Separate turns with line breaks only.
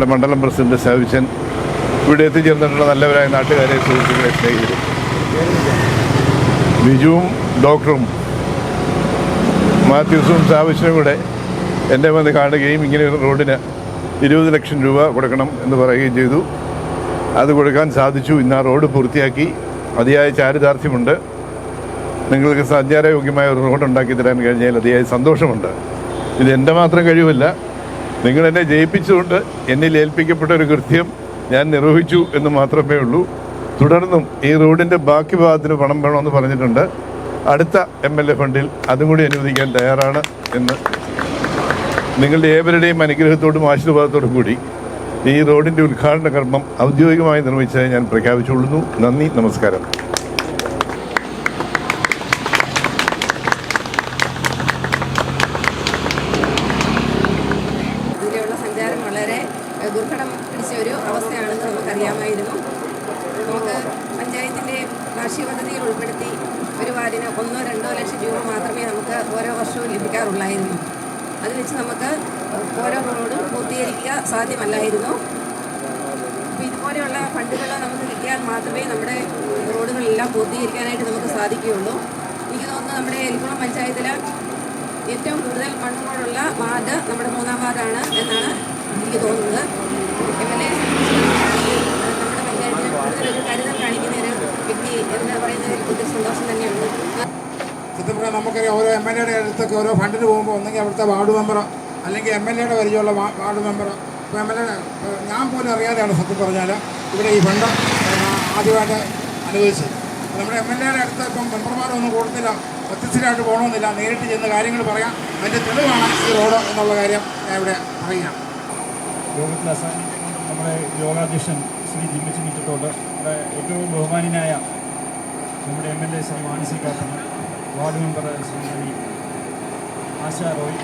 ഞങ്ങളുടെ മണ്ഡലം പ്രസിഡന്റ് സേവിച്ചൻ ഇവിടെ എത്തിച്ചേർന്നിട്ടുള്ള നല്ലവരായ നാട്ടുകാരെ സുഹൃത്തുക്കളെ സ്നേഹിതരും ബിജുവും ഡോക്ടറും മാത്യൂസും സാവിച്ചനും കൂടെ എന്റെ വന്ന് കാണുകയും ഇങ്ങനെ റോഡിന് ഇരുപത് ലക്ഷം രൂപ കൊടുക്കണം എന്ന് പറയുകയും ചെയ്തു. അത് കൊടുക്കാൻ സാധിച്ചു. ഇന്ന് ആ റോഡ് പൂർത്തിയാക്കി. അതിയായ ചാരിതാർത്ഥ്യമുണ്ട്. നിങ്ങൾക്ക് സഞ്ചാരയോഗ്യമായ ഒരു റോഡ് ഉണ്ടാക്കി തരാൻ കഴിഞ്ഞാൽ അതിയായ സന്തോഷമുണ്ട്. ഇത് എന്റെ മാത്രം കഴിവല്ല നിങ്ങൾ എന്നെ ജയിപ്പിച്ചുകൊണ്ട് എന്നിൽ ഏൽപ്പിക്കപ്പെട്ട ഒരു കൃത്യം ഞാൻ നിർവഹിച്ചു എന്ന് മാത്രമേ ഉള്ളൂ. തുടർന്നും ഈ റോഡിന്റെ ബാക്കി ഭാഗത്തിന് പണം വേണമെന്ന് പറഞ്ഞിട്ടുണ്ട്. അടുത്ത എം എൽ എ ഫണ്ടിൽ അതും കൂടി അനുവദിക്കാൻ തയ്യാറാണ് എന്ന് നിങ്ങളുടെ ഏവരുടെയും അനുഗ്രഹത്തോടും ആശീർവാദത്തോടും കൂടി ഈ റോഡിന്റെ ഉദ്ഘാടന കർമ്മം ഔദ്യോഗികമായി നിർമ്മിച്ചതായി ഞാൻ പ്രഖ്യാപിച്ചുകൊള്ളുന്നു. നന്ദി നമസ്കാരം.
സഞ്ചാരം വളരെ ദുർഘടം പിടിച്ച ഒരു അവസ്ഥയാണെന്ന് നമുക്കറിയാമായിരുന്നു. നമുക്ക് പഞ്ചായത്തിന്റെ കാർഷിക പദ്ധതിയിൽ ഉൾപ്പെടുത്തി ഒരു വാർഡിന് ഒന്നോ രണ്ടോ ലക്ഷം രൂപ മാത്രമേ നമുക്ക് ഓരോ വർഷവും ലഭിക്കാറുള്ളായിരുന്നു. അത് വെച്ച് നമുക്ക് ഓരോ റോഡും പൂർത്തീകരിക്കുക സാധ്യമല്ലായിരുന്നു. അപ്പോൾ ഇതുപോലെയുള്ള ഫണ്ടുകൾ നമുക്ക് കിട്ടിയാൽ മാത്രമേ നമ്മുടെ റോഡുകളെല്ലാം പൂർത്തീകരിക്കാനായിട്ട് നമുക്ക് സാധിക്കുകയുള്ളൂ. എനിക്ക് തോന്നുന്നു നമ്മുടെ എലിക്കുളം പഞ്ചായത്തിൽ ഏറ്റവും കൂടുതൽ മണ്ണുകൊണ്ടുള്ള വാർഡ് നമ്മുടെ മൂന്നാം വാർഡാണ് എന്നാണ് എനിക്ക് തോന്നുന്നത്. എം എൽ എ നമ്മുടെ പഞ്ചായത്തിന് കൂടുതലൊരു കരുതൽ കാണിക്കുന്ന ഒരു വ്യക്തി എന്ന് പറയുന്നതിൽ ഒത്തിരി സന്തോഷം തന്നെയുണ്ട്
സത്യം നമുക്കറിയാം ഓരോ എം എൽ എയുടെ അടുത്തൊക്കെ ഓരോ ഫണ്ടിന് പോകുമ്പോൾ ഒന്നെങ്കിൽ അവിടുത്തെ വാർഡ് മെമ്പറോ അല്ലെങ്കിൽ എം എൽ എയുടെ പരിചയമുള്ള വാർഡ് മെമ്പറോ ഇപ്പോൾ എം എൽ എ ഞാൻ പോലും അറിയാതെയാണ് സത്യം പറഞ്ഞാൽ ഇവിടെ ഈ ഫണ്ട് ആദ്യമായിട്ട് അനുവദിച്ചത്. നമ്മുടെ എം എൽ എയുടെ അടുത്ത് ഇപ്പം മെമ്പർമാരൊന്നും കൊടുത്തില്ല വ്യത്യസ്തരായിട്ട് പോകണമെന്നില്ല നേരിട്ട് ചെന്ന് കാര്യങ്ങൾ പറയാം അതിന്റെ തെളിവാണ് ഈ റോഡ് എന്നുള്ള കാര്യം ഞാൻ ഇവിടെ പറയുകയാണ്.
യോഗത്തിൽ അസാന്നിധ്യം നമ്മുടെ യോഗാധ്യക്ഷൻ ശ്രീ ജിമ്മിച്ച് മിറ്റത്തോട് നമ്മുടെ ഏറ്റവും ബഹുമാനായ നമ്മുടെ M L A Shri Manasi Kappan ward member Shrimati Asha Roy